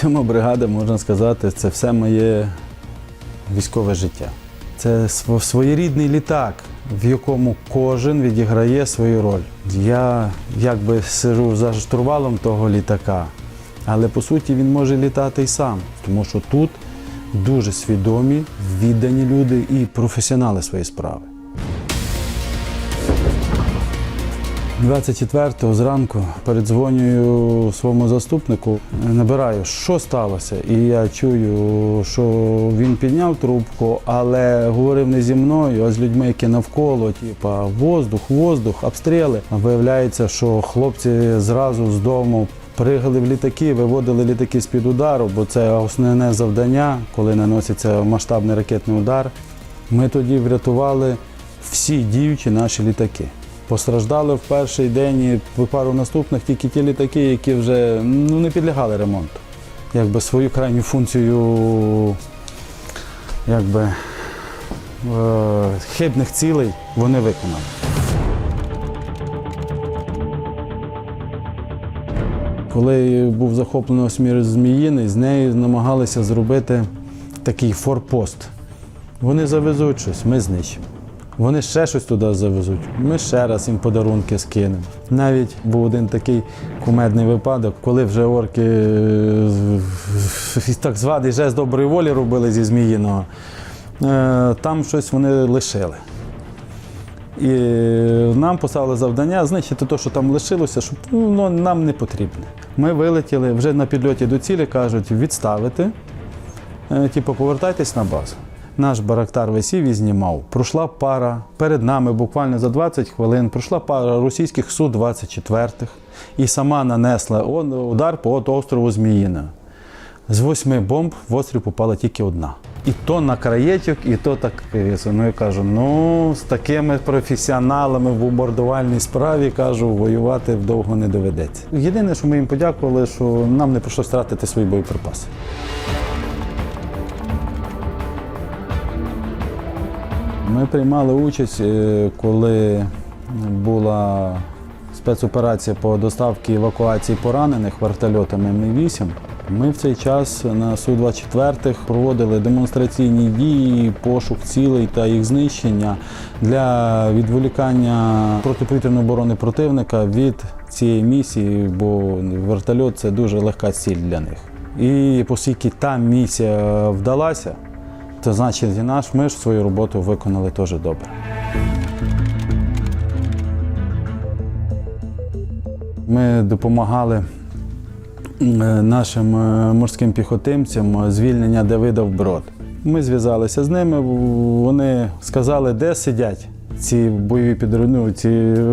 Сьома бригада, можна сказати, це все моє військове життя. Це своєрідний літак, в якому кожен відіграє свою роль. Я якби сижу за штурвалом того літака, але по суті він може літати і сам, тому що тут дуже свідомі, віддані люди і професіонали своєї справи. 24-го зранку передзвонюю своєму заступнику, набираю, що сталося. І я чую, що він підняв трубку, але говорив не зі мною, а з людьми, які навколо, типа воздух, воздух, обстріли. Виявляється, що хлопці зразу з дому пригали в літаки, виводили літаки з-під удару, бо це основне завдання, коли наноситься масштабний ракетний удар. Ми тоді врятували всі діючі наші літаки. Постраждали в перший день і в пару наступних тільки ті літаки, які вже ну, не підлягали ремонту. Якби свою крайню функцію якби, е, хибних цілей вони виконали. Коли був захоплений Осмір Зміїний, з нею намагалися зробити такий форпост. Вони завезуть щось, ми знищимо. Вони ще щось туди завезуть. Ми ще раз їм подарунки скинемо. Навіть був один такий кумедний випадок, коли вже орки е, так званий жест доброї волі робили зі Зміїного. е, Там щось вони лишили. І нам поставили завдання знищити те, що там лишилося, щоб ну, нам не потрібне. Ми вилетіли вже на підльоті до цілі, кажуть, відставити, е, типу, повертайтесь на базу. Наш барактар висів і знімав. Пройшла пара перед нами, буквально за 20 хвилин, пройшла пара російських Су-24 і сама нанесла удар по острову Зміїна. З восьми бомб в острів попала тільки одна. І то на краєчок, і то так. Ну я кажу, ну з такими професіоналами в бомбардувальній справі кажу, воювати довго не доведеться. Єдине, що ми їм подякували, що нам не прийшлося втратити свої боєприпаси. Ми приймали участь, е, коли була спецоперація по доставці евакуації поранених вертольотами Ми-8. Ми в цей час на Су-24 проводили демонстраційні дії, пошук цілей та їх знищення для відволікання протиповітряної оборони противника від цієї місії, бо вертольот це дуже легка ціль для них. І оскільки та місія вдалася, то значить і наш ми ж свою роботу виконали теж добре. Ми допомагали е, нашим е, морським піхотинцям звільнення Давида в брод. Ми зв'язалися з ними, вони сказали, де сидять ці бойові підрозділи, ці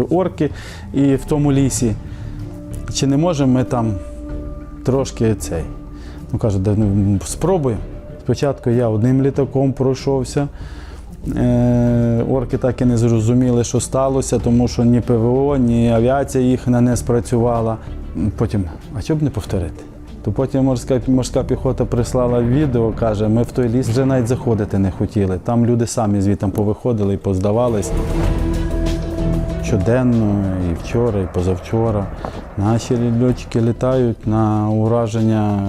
орки і в тому лісі. Чи не можемо ми там трошки цей? Ну кажуть, ну, спробуємо. Спочатку я одним літаком пройшовся. Е, Орки так і не зрозуміли, що сталося, тому що ні ПВО, ні авіація їхня не спрацювала. Потім, а що б не повторити? То потім морська, морська піхота прислала відео, каже, ми в той ліс вже навіть заходити не хотіли. Там люди самі звідти повиходили і поздавались. Щоденно, і вчора, і позавчора. Наші льотчики літають на ураження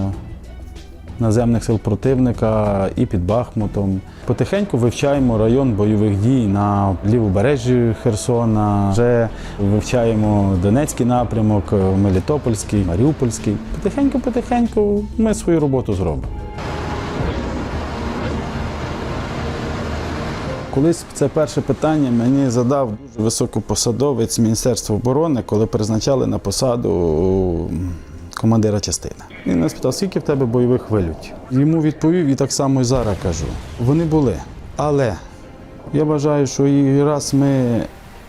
наземних сил противника і під Бахмутом. Потихеньку вивчаємо район бойових дій на лівобережжі Херсона. Вже вивчаємо Донецький напрямок, Мелітопольський, Маріупольський. Потихеньку-потихеньку ми свою роботу зробимо. Колись це перше питання мені задав дуже високопосадовець Міністерства оборони, коли призначали на посаду командира частини. Він мене спитав, скільки в тебе бойових вилютів? Йому відповів і так само і зараз кажу. Вони були. Але я вважаю, що і раз ми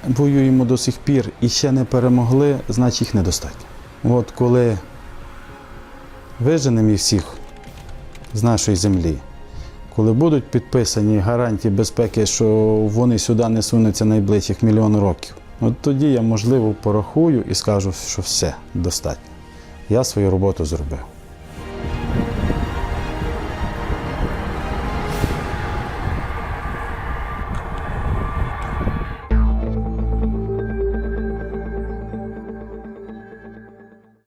воюємо до сих пір і ще не перемогли, значить їх недостатньо. От коли виженемо їх всіх з нашої землі, коли будуть підписані гарантії безпеки, що вони сюди не сунуться найближчих мільйон років, от тоді я, можливо, порахую і скажу, що все достатньо. Я свою роботу зробив.